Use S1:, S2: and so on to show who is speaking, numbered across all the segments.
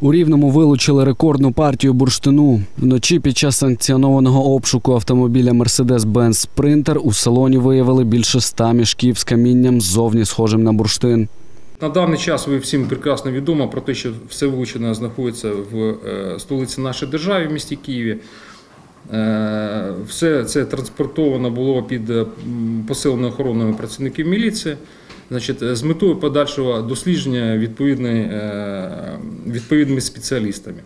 S1: У Рівному вилучили рекордну партію бурштину. Вночі під час санкціонованого обшуку автомобіля Mercedes-Benz Sprinter у салоні виявили більше ста мішків з камінням ззовні схожим на бурштин.
S2: На даний час ви всім прекрасно відомо про те, що все вилучене знаходиться в е, столиці нашої держави в місті Києві. Е, Все це транспортовано було під посиленою охороною працівників міліції. Значить, е, з метою подальшого дослідження е, відповідними спеціалістами.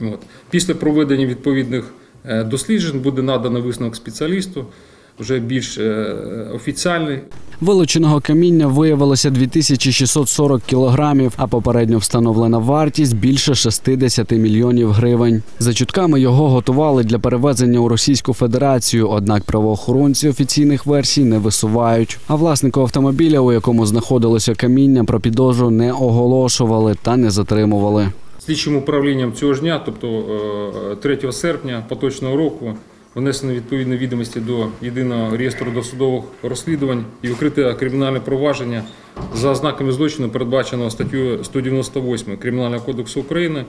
S2: От. Після проведення відповідних е, досліджень буде надано висновок спеціалісту, вже більш е, офіціальний,
S1: Вилученого каміння виявилося 2640 кілограмів, а попередньо встановлена вартість більше 60 мільйонів гривень. За чутками його готували для перевезення у Російську Федерацію, однак правоохоронці офіційних версій не висувають. А власнику автомобіля, у якому знаходилося каміння, про підозру не оголошували та не затримували.
S2: Слідчим управлінням цього ж дня, тобто е, 3 серпня поточного року, внесено відповідні відомості до єдиного реєстру досудових розслідувань і викрите кримінальне провадження за ознаками злочину, передбаченого статтю 198 Кримінального кодексу України.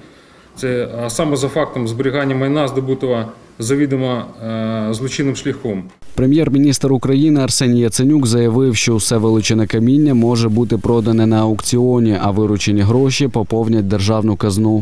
S2: Це саме за фактом зберігання майна здобутого завідомо е, злочинним шляхом.
S1: Прем'єр-міністр України Арсеній Яценюк заявив, що усе вилучене каміння може бути продане на аукціоні, а виручені гроші поповнять державну казну.